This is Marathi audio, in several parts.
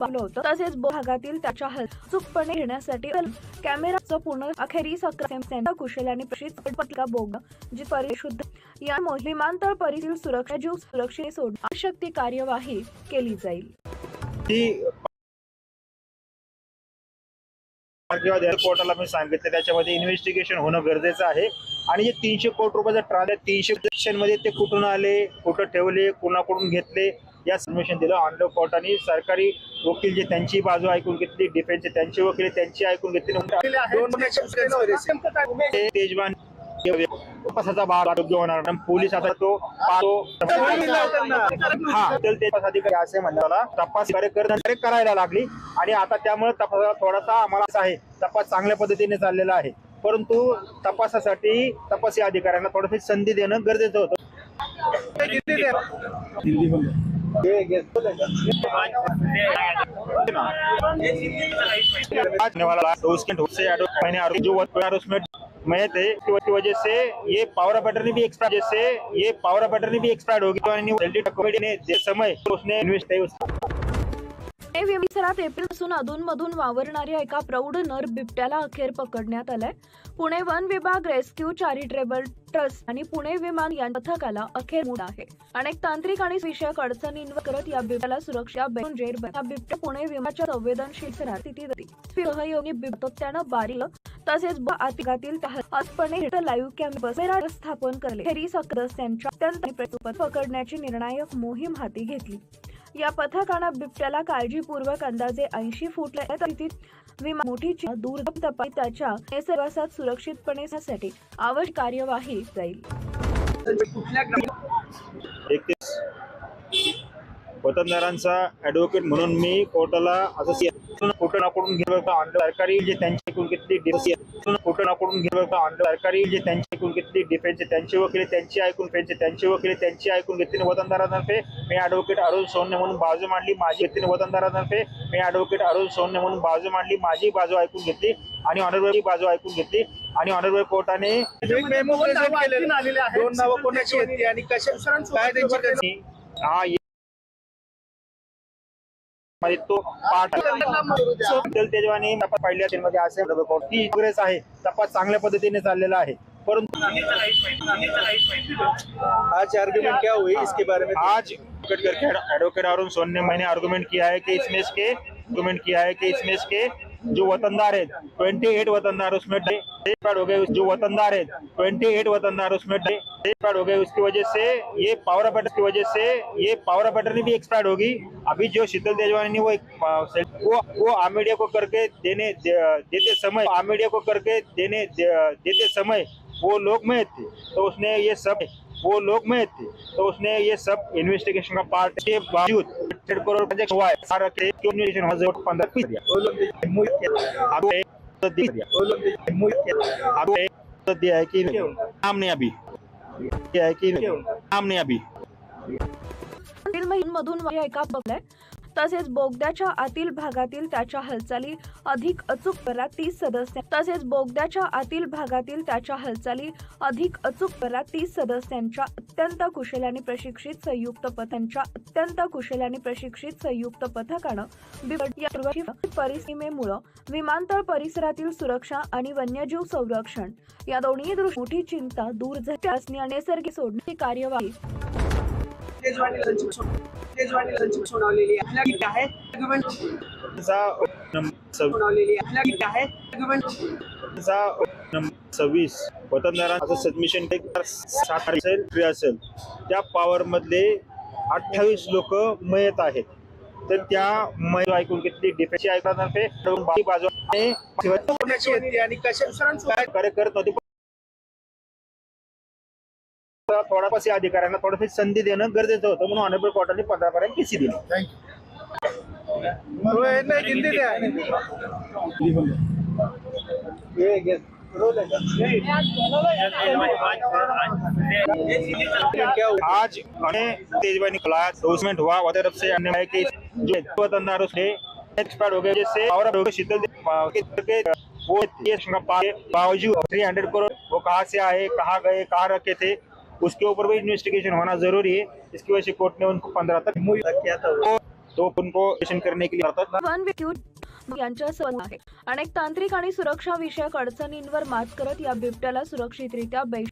पावलं होतं. तसेच भागातील त्याच्या हल चूकपणे घेण्यासाठी कॅमेराचं पूर्ण अखेरीस अकरा कुशल आणि प्रशित पत्रिका बोग जी परिशुद्ध या मोह- विमानतळ परिसर सुरक्षा जीव सुरक्षित सोड आवश्यक ती कार्यवाही केली जाईल. किंवा कोर्टाला मी सांगितलं त्याच्यामध्ये इन्व्हेस्टिगेशन होणं गरजेचं आहे. आणि जे तीनशे कोटी रुपयाचा ट्रान्झॅक्शन तीनशे मध्ये ते कुठून आले कुठं ठेवले कुणाकडून घेतले या सबमिशन दिलं. ऑनलो कोर्टाने सरकारी वकील जे त्यांची बाजू ऐकून घेतली डिफेन्सचे त्यांचे वकील त्यांची ऐकून घेतली. तेजवान तपासाचा भाग आरोग्य होणार पोलीस आता तो पाहतो. हा तर ते तपास अधिकारी असे म्हणण्याला तपास कार्यकर्ते करायला लागली. आणि आता त्यामुळे तपासाला थोडासा आम्हाला असं आहे तपास चांगल्या पद्धतीने चाललेला आहे. परंतु तपासासाठी तपासी अधिकाऱ्यांना थोडीशी संधी देणं गरजेचं होतं. आज नेवाला उसके ढोक से आरो- मैंने आरो- जो हरासमेंट मैं थे की की वजह से ये पावर ऑफ अटर्नी भी एक्सपायर जैसे ये पावर ऑफ अटर्नी भी एक्सपायर होगी तो आणि दिल्ली कमिटी ने जे समय उसने इन्वेस्ट पुणे परिसरात एप्रिलपासून अधूनमधून वावरणाऱ्या एका प्रौढ नर बिबट्याला अखेर पकडण्यात आलंय. पुणे वन विभाग रेस्क्यू चॅरिटेबल ट्रस्ट आणि पुणे विमान या पथकाला अखेर मूड आहे. अनेक तांत्रिक आणि विषयक अडचणींवर करत या बिबट्याला सुरक्षा बेरून हा बिबट्या पुणे विमाच्या संवेदनशील स्थितीत सहयोगी बिबट्यानं बारील तसेच ब आजपणे लाईव्ह कॅम्प स्थापन करले. हेरी सदस्यांच्या पकडण्याची निर्णायक मोहीम हाती घेतली. या पथकानं बिबट्याला काळजीपूर्वक अंदाजे ऐंशी फूट स्थितीत विमान मोठीची दूर तपाई त्याच्या निसर्गासात सुरक्षितपणे साठी आवश्यक कार्यवाही जाईल. एकतीस वतनदारांचा ऍडव्होकेट म्हणून मी कोर्टाला असं घेतलं सरकारी जे त्यांची एकूण घेतली सरकारी जे त्यांची एकूण घेतली डिफेन्सचे त्यांचे वकील त्यांची ऐकून फेन्सचे त्यांचे वकील त्यांची ऐकून घेतली वतनदारांतर्फे मी ऍडव्होकेट अरुण सोन्ने म्हणून बाजू मांडली माझी घेतली वतनदारांतर्फे मी ऍडव्होकेट अरुण सोन्ने म्हणून बाजू मांडली माझी बाजू ऐकून घेतली आणि ऑनरेबल बाजू ऐकून घेतली आणि ऑनरेबल कोर्टाने दोन नावं कोणाची आणि कशा काय त्यांची त्यांची हा मध्ये तो पाठ तेजवानी तपास पाहिल्या त्यामध्ये असे ती प्रोग्रेस आहे. तपास चांगल्या पद्धतीने चाललेला आहे. परंतु आज आर्ग्यूमेंट क्या हुई? इसके बारे में आज एडवोकेट अरुण सोन ने मैंने आर्गुमेंट किया है कि इसमें इसके आर्गुमेंट किया है कि इसमें इसके जो वतनदार है 28 वतनदार उसमें एक्सपायर्ड हो गए जो वतनदार है 28 वतनदार उसमें एक्सपायर्ड हो गए उसकी वजह से ये पावर ऑफ की वजह से ये पावर ऑफ अटर्नी भी एक्सपायर्ड होगी। अभी जो शीतल तेजवानी ने वो एक वो वो आमेडिया को करके देने दे, देते समय आमेडिया को करके देने दे, देते समय वो लोग में थे तो उसने ये सब वो लोग में थे। तो उसने ये सब इन्वेस्टिगेशन का पार्ट के बावजूद डेढ़ करोड़ प्रोजेक्ट हुआ है। सारा के इन्वेस्टिगेशन हुआ? ज़रूर पंद्रह पीस दिया। तो दिया। एक तो दिया। है कि नाम नहीं अभी। दिया है कि नाम नहीं अभी। पुढील महिन्यांमधून एका बघलाय तसेच बोगद्याच्या आतील भागातील त्याच्या हालचाली अधिक अचूक करा तीस सदस्य तसेच बोगद्याच्या आतील भागातील त्याच्या हालचाली अधिक अचूक करा तीस सदस्यांच्या अत्यंत कुशल आणि प्रशिक्षित संयुक्त पथांच्या अत्यंत कुशल आणि प्रशिक्षित संयुक्त पथकानं परिसीमेमुळं विमानतळ परिसरातील सुरक्षा आणि वन्यजीव संरक्षण या दोन्ही दृष्टी मोठी चिंता दूर झाली. असणे आणि नैसर्गिक सोडण्याची कार्यवाही सव्वीस. वतनदारांचं सबमिशन सात असेल फ्री असेल. त्या पॉवर मधले अठ्ठावीस लोक मयत आहेत. तर त्या मय ऐकून घेतली डिफेन्सची कोणाची आहेत आणि कशा काय कार्य करत होती थोडापासी अधिकाऱ्यांना थोडीशी संधी देणं गरजेचं होतं म्हणून ऑनरेबल कोर्टाने पंधरापर्यंत पीसी दिली? होय, नाही हिंदी द्या ये घे. रोल आहे का? क्या हुआ आज हमें तेजवानी क्लास डोसमेंट हुआ वो तरफ से हमने है कि जो वतनदार उसने एक्सपायर हो गए जैसे और हो गए शीतल के- के वो ये पा- बावजूद थ्री हंड्रेड करोड़ वो कहाँ से आए कहाँ गए कहाँ रखे थे? उसके ऊपर भी इन्वेस्टिगेशन होना जरूरी है। इसकी वजह से कोर्ट ने उनको पंद्रह तक किया था। तो उनको करने के लिए करतात आहे. अनेक तांत्रिक आणि सुरक्षा विषयक अडचणींवर मात करत या बिबट्याला सुरक्षितरित्या बेश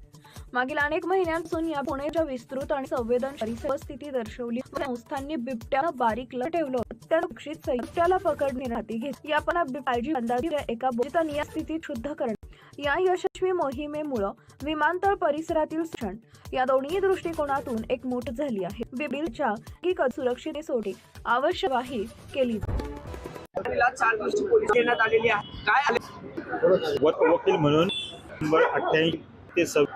मागील अनेक महिन्यांपासून या पुण्याच्या विस्तृत आणि संवेदनशील परिस्थिती दर्शवली. संस्थांनी बिबट्याला बारीक ठेवलं होतं. त्या सुरक्षित सैनिक बिबट्याला पकडणे हाती घेत या पण काळजी अंदाजी एका बोजिता या स्थितीत शुद्ध करणे. या यशस्वी मोहिमेमुळं विमानतळ परिसरातील क्षण या दोन्ही दृष्टिकोनातून एक मोठ झाली आहे. बिबिलच्या सुरक्षितेसाठी आवश्यक आहे केली तिला चार दिवशी पोलीस देण्यात आलेली आहे काय वकील म्हणून नंबर अठ्ठ्याऐंशी ते सव्वीस.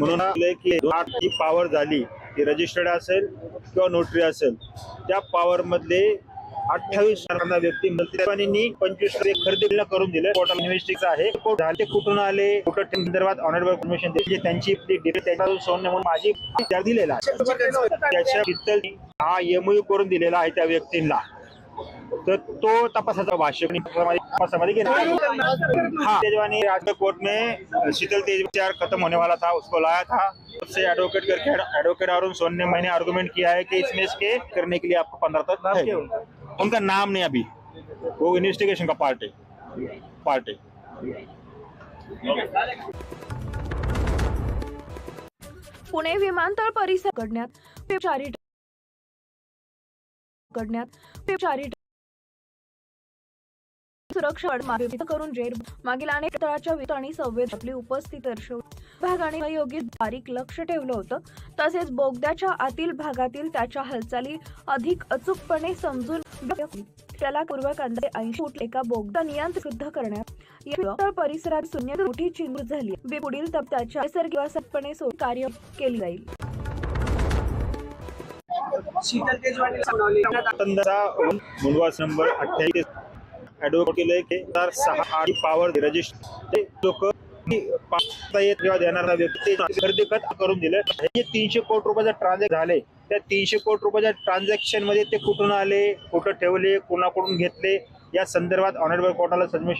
म्हणून आपलं की पॉवर झाली ती रजिस्टर्ड असेल किंवा नोटरी असेल त्या पॉवर मधले अठ्ठावीस जणांना व्यक्ती मंत्रिमांनी पंचवीस खरेदी न करून दिले. कोर्टाला इन्व्हेस्टिगेशन आहे. ते कुठून आले? कुठं संदर्भात ऑनरेबल परमिशन दिली त्यांची डिटेल म्हणून माझी विचार दिलेला त्याच्या चित्तल हा एमओयू करून दिलेला आहे त्या व्यक्तींना. तर तो तपासाचा भाषण तपासामध्ये घेणार आला. हाँ. तेजवानी राज्य कोर्ट में शीतल तेज विचार खत्म होने वाला था. उसको लाया था. उससे एडवोकेट करके एडवोकेट अरुण सोन ने मैंने आर्गुमेंट किया है कि इसमें इसके करने के लिए आपको पंद्रह तक उनका नाम नहीं अभी। वो इन्वेस्टिगेशन का पार्ट है। पार्ट है। पुणे विमानतळ परिसर घडण्यात चारी करण्यात चारी सुरक्षा करून जेर मागील अनेक तळाच्या वित आणि संवेद आपली उपस्थिती दर्शवली. भागाने योग्य बारीक लक्ष ठेवलं होतं. तसेच बोगद्याच्या आतील भागातील त्याच्या हालचाली अधिक अचूकपणे समजून. त्याला पूर्वक अंदाजे ऐंशी फूट एका बोगदा नियंत्रित शुद्ध करण्यात परिसरात शून्य मोठी चिंतू झाली. पुढील टप्प्याच्या नैसर्गिक सोड कार्य केली जाईल. शीतल तेजवानी मुंडवास नंबर ऍडव्होकेट केलंय की हजार सहा आठ पॉवर रजिस्टर लोक येत किंवा देणारा व्यक्ती ते खरेदी खत करून दिलं. हे तीनशे कोटी रुपयाचं ट्रान्झॅक्ट झाले. त्या तीनशे कोटी रुपयाच्या ट्रान्झॅक्शनमध्ये ते कुठून आले कुठं ठेवले कुणाकडून घेतले? या संदर्भात ऑनरेबल कोर्टाला सबमिशन